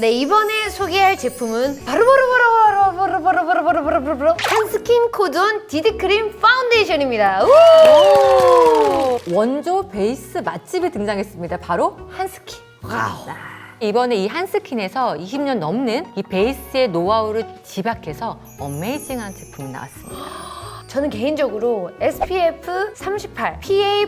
네 이번에 소개할 제품은 바로 바로 바로 바로 바로 바로 바로 바로 바로 바로 바로 한스킨 코드온 디드크림 파운데이션입니다. 우! 원조 베이스 맛집이 등장했습니다. 바로 한스킨. 이번에 이 한스킨에서 20년 넘는 이 베이스의 노하우를 집약해서 어메이징한 제품이 나왔습니다. 저는 개인적으로 SPF 38, PA++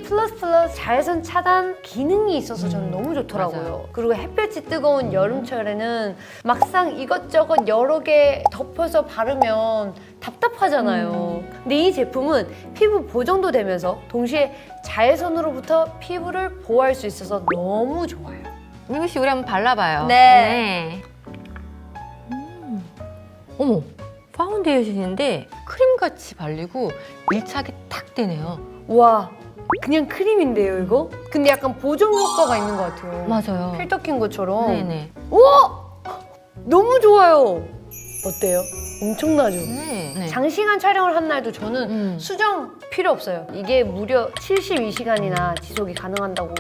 자외선 차단 기능이 있어서 저는 너무 좋더라고요. 맞아요. 그리고 햇볕이 뜨거운 여름철에는 막상 이것저것 여러 개 덮어서 바르면 답답하잖아요. 근데 이 제품은 피부 보정도 되면서 동시에 자외선으로부터 피부를 보호할 수 있어서 너무 좋아요. 미미 씨 우리 한번 발라봐요. 네. 음. 어머, 파운데이션인데 크림같이 발리고 밀착이 탁 되네요. 와, 그냥 크림인데요, 이거? 근데 약간 보정 효과가 있는 것 같아요. 맞아요. 필터 킨 것처럼. 네네. 우와! 너무 좋아요. 어때요? 엄청나죠? 네. 네. 장시간 촬영을 한 날도 저는 음. 수정 필요 없어요. 이게 무려 72시간이나 지속이 가능한다고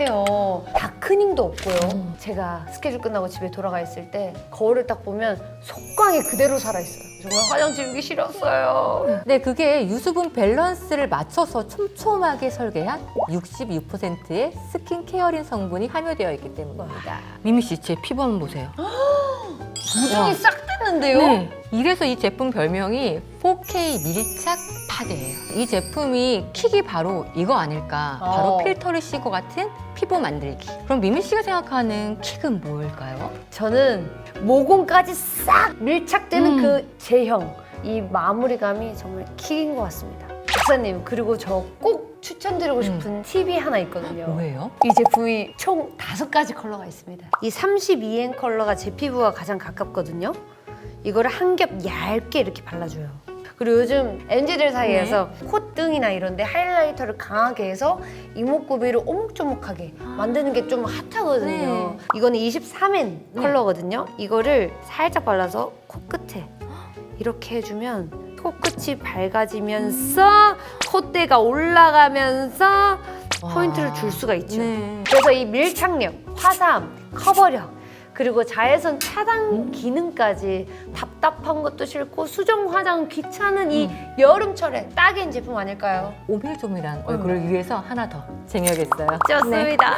해요. 다크닝도 없고요. 음. 제가 스케줄 끝나고 집에 돌아가 있을 때 거울을 딱 보면 속광이 그대로 살아있어요. 정말 화장 지우기 싫었어요. 네, 그게 유수분 밸런스를 맞춰서 촘촘하게 설계한 66%의 스킨 케어린 성분이 함유되어 있기 때문입니다. 미미 씨, 제 피부 한번 보세요. 보정이 와. 싹 됐는데요? 네. 이래서 이 제품 별명이 4K 밀착 파데예요. 이 제품이 킥이 바로 이거 아닐까? 바로 어. 필터를 씌고 같은 피부 만들기. 그럼 미미 씨가 생각하는 킥은 뭘까요? 저는 모공까지 싹 밀착되는 음. 그 제형 이 마무리감이 정말 킥인 것 같습니다 박사님 그리고 저 꼭 추천드리고 싶은 팁이 하나 있거든요 뭐예요? 이 제품이 총 다섯 가지 컬러가 있습니다 이 32N 컬러가 제 피부와 가장 가깝거든요 이거를 한 겹 얇게 이렇게 발라줘요 그리고 요즘 MZ들 사이에서 콧등이나 이런 데 하이라이터를 강하게 해서 이목구비를 오목조목하게 만드는 게 좀 핫하거든요. 네. 이거는 23N 컬러거든요. 이거를 살짝 발라서 코끝에 이렇게 해주면 코끝이 밝아지면서 콧대가 올라가면서 포인트를 줄 수가 있죠. 네. 그래서 이 밀착력, 화사함, 커버력 그리고 자외선 차단 기능까지 답답한 것도 싫고 수정 화장 귀찮은 이 여름철에 딱인 제품 아닐까요? 오밀조밀한 얼굴을 위해서 하나 더 쟁여야겠어요. 좋습니다.